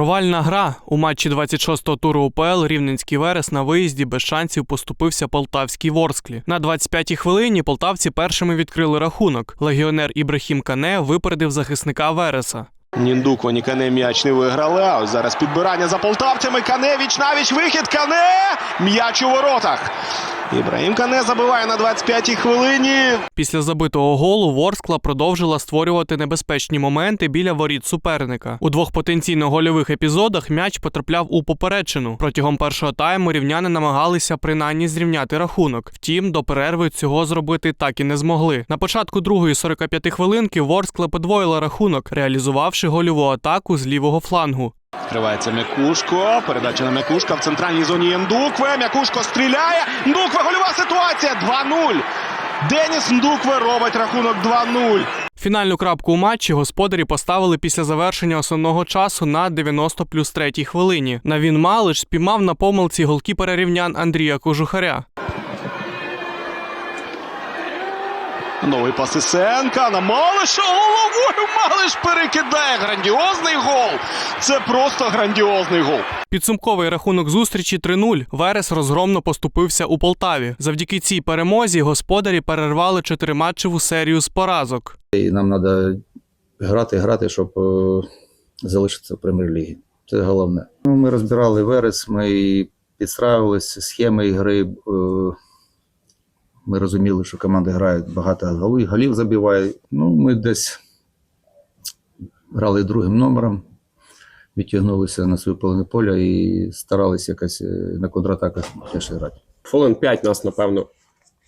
Провальна гра у матчі 26-го туру УПЛ Рівненський Верес на виїзді без шансів поступився полтавській Ворсклі. На 25-й хвилині полтавці першими відкрили рахунок. Легіонер Ібрахім Кане випередив захисника Вереса. Ніндуква ні Кане м'яч не виграли. А зараз підбирання за полтавцями. Кане віч навіч вихід. Кане! М'яч у воротах. Ібраїм Кане забиває на 25-й хвилині. Після забитого голу Ворскла продовжила створювати небезпечні моменти біля воріт суперника. У двох потенційно гольових епізодах м'яч потрапляв у поперечину. Протягом першого тайму рівняни намагалися принаймні зрівняти рахунок. Втім, до перерви цього зробити так і не змогли. На початку другої 45 хвилинки Ворскла подвоїла рахунок, реалізувавши гольову атаку з лівого флангу. Відкривається Мякушко. Передача на Мякушка в центральній зоні Ндукве. Мякушко стріляє. Ндукве гольова ситуація. 2-0. Деніс Ндукве робить рахунок 2-0. Фінальну крапку у матчі господарі поставили після завершення основного часу на 90 плюс 3 хвилині. Навін Малиш спіймав на помилці голкіпера рівнян Андрія Кожухаря. Новий пас Ісенка на Малиша. Головою Малиш перекидає. Грандіозний гол. Це просто грандіозний гол. Підсумковий рахунок зустрічі 3-0. Верес розгромно поступився у Полтаві. Завдяки цій перемозі господарі перервали чотириматчеву серію з поразок. І нам треба грати, грати, щоб е, залишитися в прем'єр-лігі. Це головне. Ну, ми розбирали верес, ми підстраювалися схеми ігри. Ми розуміли, що команди грають багато голів, голів забивають. Ну, ми десь грали другим номером, відтягнулися на свою половину поля і старалися якось е, на контратаках теж грати. Хвилин 5 нас, напевно,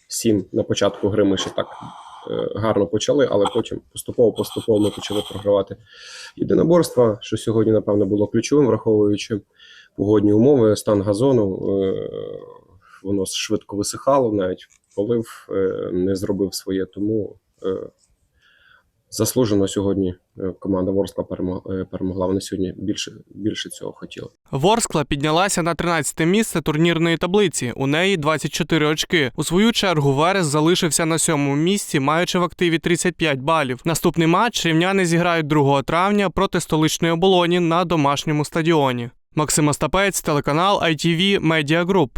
7 на початку гри ми ще так е, гарно почали, але потім поступово-поступово ми почали програвати єдиноборства, що сьогодні, напевно, було ключовим, враховуючи погодні умови, стан газону. Е, воно швидко висихало, навіть полив е, не зробив своє, тому е, заслужено сьогодні е, команда Ворскла перемо- перемогла. Вони сьогодні більше, більше цього хотіли. Ворскла піднялася на 13 місце турнірної таблиці. У неї 24 очки. У свою чергу Верес залишився на сьомому місці, маючи в активі 35 балів. Наступний матч рівняни зіграють 2 травня проти столичної оболоні на домашньому стадіоні. Максим Остапець, телеканал ITV Media Group.